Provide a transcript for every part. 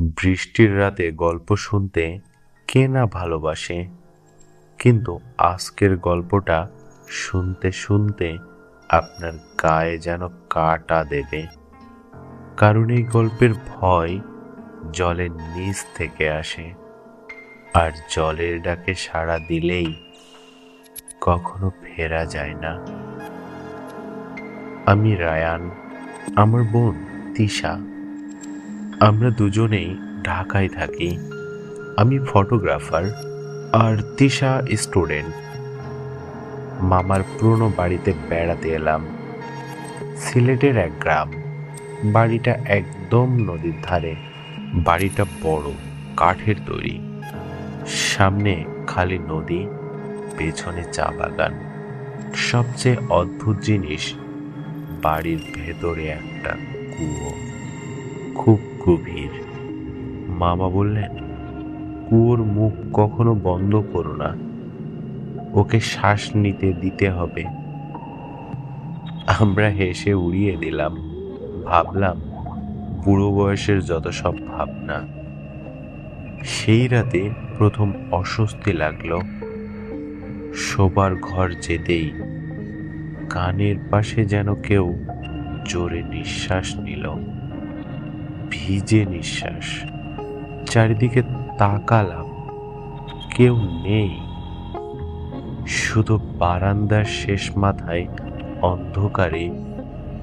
বৃষ্টির রাতে গল্প শুনতে কে না ভালোবাসে। কিন্তু আজকের গল্পটা শুনতে শুনতে আপনার গায়ে যেন কাটা দেবে। কারণ এই গল্পের ভয় জলের নিচ থেকে আসে। আর জলের ডাকে সাড়া দিলেই কখনো ফেরা যায় না। আমি রায়ান, আমার বোন তিশা। আমরা দুজনেই ঢাকায় থাকি। আমি ফটোগ্রাফার আর তিশা স্টুডেন্ট। মামার পুরনো বাড়িতে বেড়াতে এলাম। সিলেটের এক গ্রাম। বাড়িটা একদম নদীর ধারে। বাড়িটা বড়, কাঠের তৈরি। সামনে খালি নদী, পেছনে চা বাগান। সবচেয়ে অদ্ভুত জিনিস, বাড়ির ভেতরে একটা কুয়ো। খুব গভীর। মামা বললেন, কুয়োর মুখ কখনো বন্ধ করো না। ওকে শ্বাস নিতে দিতে হবে। আমরা হেসে উড়িয়ে দিলাম। ভাবলাম, বুড়ো বয়সের যত সব ভাবনা। সেই রাতে প্রথম অস্বস্তি লাগল। শোবার ঘর যেতেই কানের পাশে যেন কেউ জোরে নিঃশ্বাস নিল। ভিজে নিঃশ্বাস। চারিদিকে তাকালাম, কেউ নেই। শুধু বারান্দার শেষ মাথায় অন্ধকারে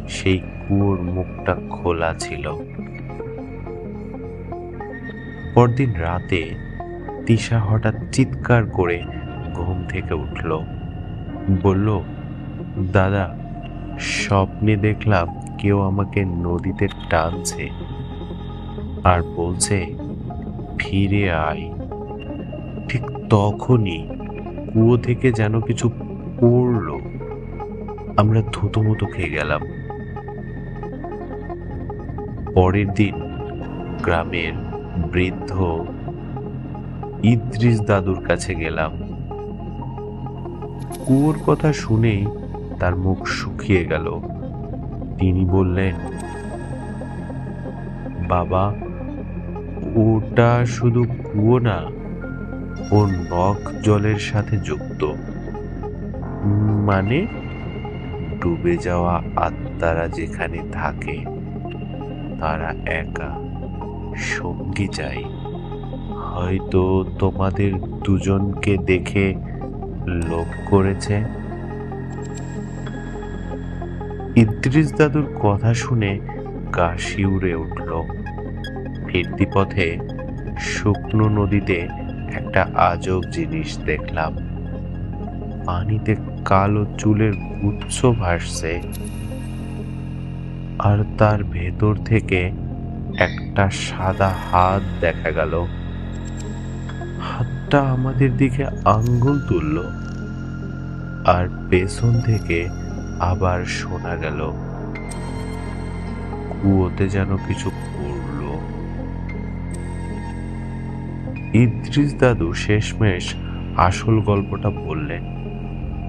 সেই কুয়োর মুখটা খোলা ছিল। পরদিন রাতে তিশা হঠাৎ চিৎকার করে ঘুম থেকে উঠল। বলল, দাদা, স্বপ্নে দেখলাম কেউ আমাকে নদীতে টানছে। আর বলছে, ফিরে আয়। ঠিক তখনই কুয়ো থেকে যেন কিছু পড়ল। আমরা থুতোমুতো খেয়ে গেলাম। পরের দিন গ্রামের বৃদ্ধ ইদ্রিস দাদুর কাছে গেলাম। কুয়োর কথা শুনেই তার মুখ শুকিয়ে গেল। তিনি বললেন, বাবা ওটা শুধু কুয়ো না, ও নখ জলের সাথে যুক্ত। মানে ডুবে যাওয়া আত্মারা যেখানে থাকে, তারা একা সঙ্গী চাই। হয়তো তোমাদের দুজনকে দেখে লোভ করেছে। ইদ্রিস দাদুর কথা শুনে গা শিউরে উঠল। ফিরতি পথে শুকনো নদীতে একটা আজব জিনিস দেখলাম। পানিতে কালো চুলের গুচ্ছ ভাসছে। আর তার ভেতর থেকে একটা সাদা হাত দেখা গেল। হাতটা আমাদের দিকে আঙ্গুল তুলল। আর পেছন থেকে আবার শোনা গেল, কুয়োতে যেন কিছু ইদ্রিস দাদু শেষমেশ আসল গল্পটা বললেন।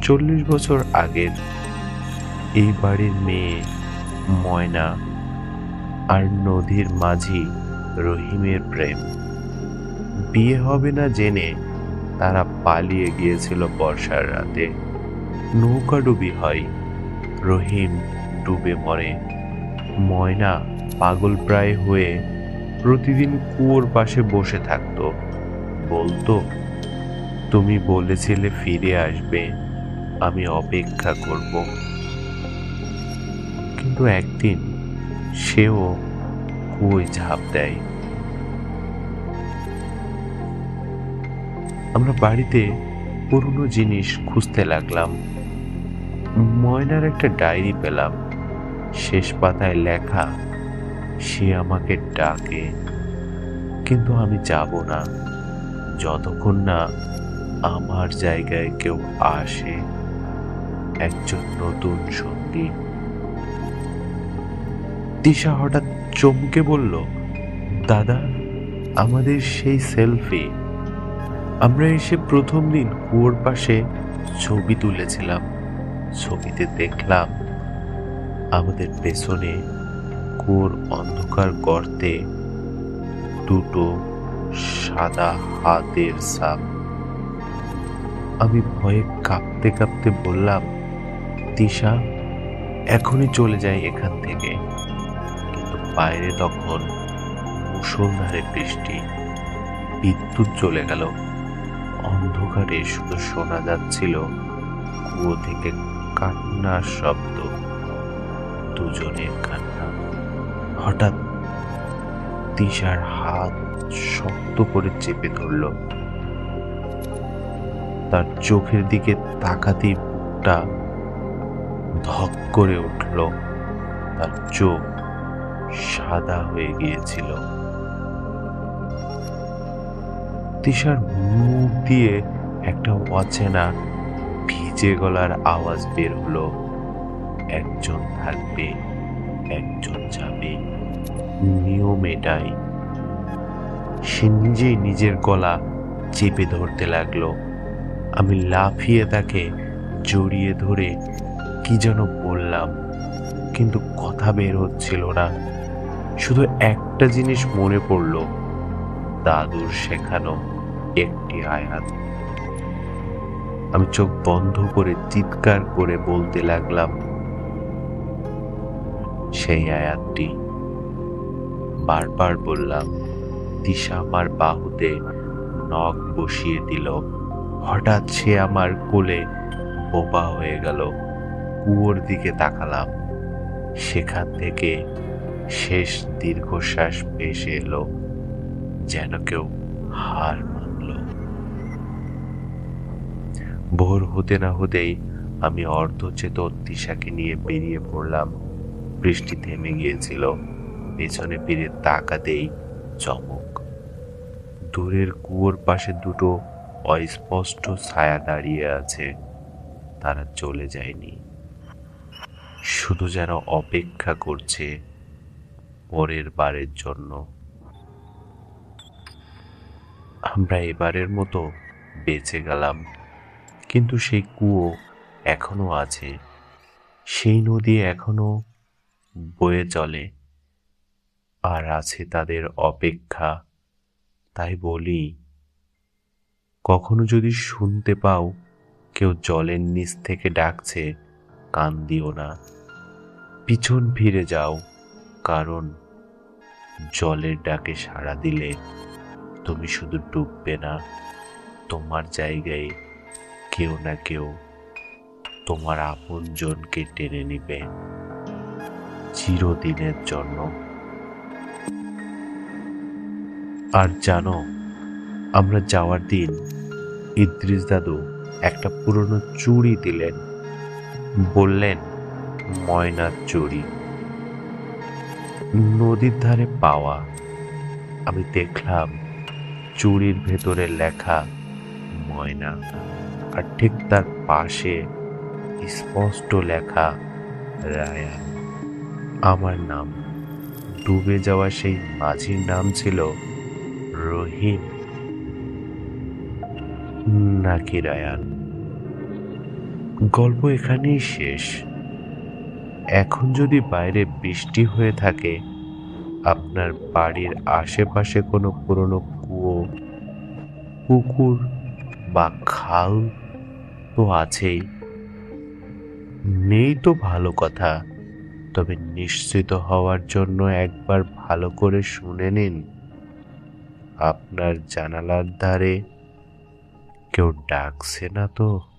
চল্লিশ বছর আগের এই বাড়ির মেয়ে ময়না আর নদীর মাঝি রহিমের প্রেম। বিয়ে হবে না জেনে তারা পালিয়ে গিয়েছিল বর্ষার রাতে। নৌকাডুবি হয়, রহিম ডুবে মরে। ময়না পাগল প্রায় হয়ে প্রতিদিন কুয়োর পাশে বসে থাকতো। বলতো? তুমি বলেছিলে ফিরে আসবে, আমি অপেক্ষা করব। কিন্তু একদিন সেও কুয়োয় ঝাঁপ দেয়। আমরা বাড়িতে পুরনো জিনিস খুঁজতে লাগলাম। ময়নার একটা ডায়েরি পেলাম। শেষ পাতায় লেখা, সে আমাকে ডাকে, কিন্তু আমি যাব না। যতক্ষণ না আমার জায়গায় কেউ আসে একজন নতুন সঙ্গী। দিশা হঠাৎ চমকে বলল, দাদা, আমাদের সেই সেলফি। আমরা এসে প্রথম দিন কুয়োর পাশে ছবি তুলেছিলাম, ছবিতে দেখলাম আমাদের পেছনে কুয়োর অন্ধকার গর্তে দুটো সাদা হাতের সাপ আমি ভয়ে কাঁপতে কাঁপতে বললাম, তিশা, এখনই চলে যাই এখান থেকে। কিন্তু বাইরে তখন মুসলধারে বৃষ্টি, বিদ্যুৎ চলে গেল। অন্ধকারে শুধু শোনা যাচ্ছিল কুয়ো থেকে কান্নার শব্দ, দুজনের কান্না। হঠাৎ তিশার হাত শক্ত করে চেপে ধরল। তার চোখের দিকে তাকাতেই বুকটা ধক করে উঠল। তার চোখ সাদা হয়ে গিয়েছিল। তিশার মুখ দিয়ে একটা অচেনা, ভিজে গলার আওয়াজ বের হলো। একজন থাকবে, একজন নিয়ম এটাই সে নিজেই নিজের গলা চেপে ধরতে লাগল। আমি লাফিয়ে তাকে জড়িয়ে ধরে কি যেন বললাম, কিন্তু কথা বের হচ্ছিল না। শুধু একটা জিনিস মনে পড়ল, দাদুর শেখানো একটি আয়াত। আমি চোখ বন্ধ করে চিৎকার করে বলতে লাগলাম, সেই আয়াতটি বারবার বললাম, দিশা আমার বাহুতে নখ বসিয়ে দিল। হঠাৎ সে আমার কোলে বোবা হয়ে গেল। কুয়োর দিকে তাকালাম। সেখান থেকে শেষ দীর্ঘশ্বাস ভেসে এলো, যেন কেউ হার মানল। ভোর হতে না হতেই আমি অর্ধচেতন দিশাকে নিয়ে বেরিয়ে পড়লাম। বৃষ্টি থেমে গিয়েছিল। পেছনে ফিরে তাকাতেই চমক। দূরের কুয়োর পাশে দুটো অস্পষ্ট ছায়া দাঁড়িয়ে আছে। তারা চলে যায়নি। শুধু যেন অপেক্ষা করছে পরের বারের জন্য। আমরা এবারের মতো বেঁচে গেলাম, কিন্তু সেই কুয়ো এখনও আছে। সেই নদী এখনও বয়ে চলে। আর আছে তাদের অপেক্ষা। তাই বলি, কখনো যদি শুনতে পাও, কেউ জলের নিচ থেকে ডাকছে, কান দিও না। পিছন ফিরে যাও, কারণ জলের ডাকে সাড়া দিলে তুমি শুধু ডুববে না, তোমার জায়গায় কেউ না কেউ তোমার আপনজনকে টেনে নিবে। চিরদিনের জন্য আর জানো, আমরা যাওয়ার দিন ইদ্রিস দাদু একটা পুরনো চুড়ি দিলেন। বললেন, ময়নার চুড়ি। নদীর ধারে পাওয়া। আমি দেখলাম চুড়ির ভেতরে লেখা ময়না। আর ঠিক তার পাশে স্পষ্ট লেখা রায়ান। আমার নাম ডুবে যাওয়া সেই মাঝির নাম ছিল রহিম নাকি রায়ান, গল্প এখানেই শেষ। এখন যদি বাইরে বৃষ্টি হয়ে থাকে, আপনার বাড়ির আশেপাশে কোনো পুরনো কুয়ো, পুকুর বা খাল তো আছেই। নেই তো ভালো কথা, তবে নিশ্চিত হওয়ার জন্য একবার ভালো করে শুনে নিন। আপনার জানালার ধারে কেউ ডাকছে না তো?